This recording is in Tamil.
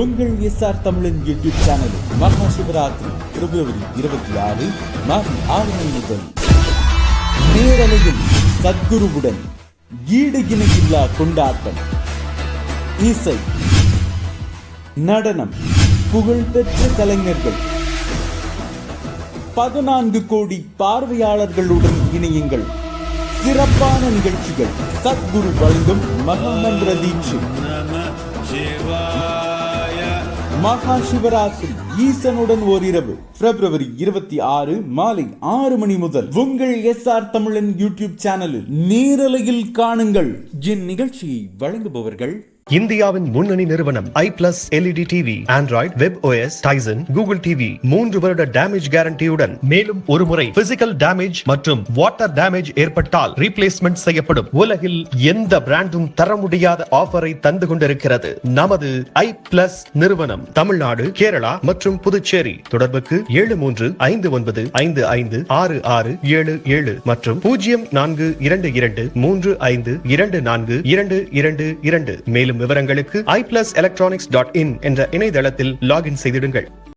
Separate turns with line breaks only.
உங்கள் எஸ்ஆர் தமிழன் யூடியூப் சேனலில் மகா சிவராத்திரி பிப்ரவரி இருபத்தி ஆறு மாலை ஆறு மணி முதல் நேரலையில் சத்குருவுடன் ஈடு இணையில்லா கொண்டாட்டம். இசை நடனம் புகழ்பெற்ற கலைஞர்கள். பதினான்கு கோடி பார்வையாளர்களுடன் இணையுங்கள். சிறப்பான நிகழ்ச்சிகள் சத்குரு வழங்கும் மகாமந்திர தீட்சை. மகா சிவராத்திரி ஈசனுடன் ஓரிரவு. பிப்ரவரி இருபத்தி ஆறு மாலை ஆறு மணி முதல் உங்கள் எஸ் ஆர் தமிழன் யூடியூப் சேனலில் நேரலையில் காணுங்கள். இந்நிகழ்ச்சியை வழங்குபவர்கள்
இந்தியாவின் முன்னணி நிறுவனம் I plus LED TV android web OS Tizen Google TV மூன்று வருட டேமேஜ் கேரண்டியுடன் மேலும் ஒரு முறை பிசிக்கல் டேமேஜ் மற்றும் வாட்டர் டேமேஜ் ஏற்பட்டால் ரீப்ளேஸ்மெண்ட் செய்யப்படும். உலகில் எந்த பிராண்டும் தர முடியாத ஆஃபரை தந்து கொண்டிருக்கிறது. நமது ஐ பிளஸ் நிறுவனம் தமிழ்நாடு கேரளா மற்றும் புதுச்சேரி. தொடர்புக்கு ஏழு மூன்று ஐந்து ஒன்பது ஐந்து ஐந்து ஆறு ஆறு ஏழு ஏழு மற்றும் பூஜ்ஜியம் நான்கு இரண்டு இரண்டு மூன்று ஐந்து இரண்டு நான்கு இரண்டு இரண்டு இரண்டு. மேலும் மேலும் விவரங்களுக்கு I plus electronics dot in என்ற இணையதளத்தில் லாகின் செய்திடுங்கள்.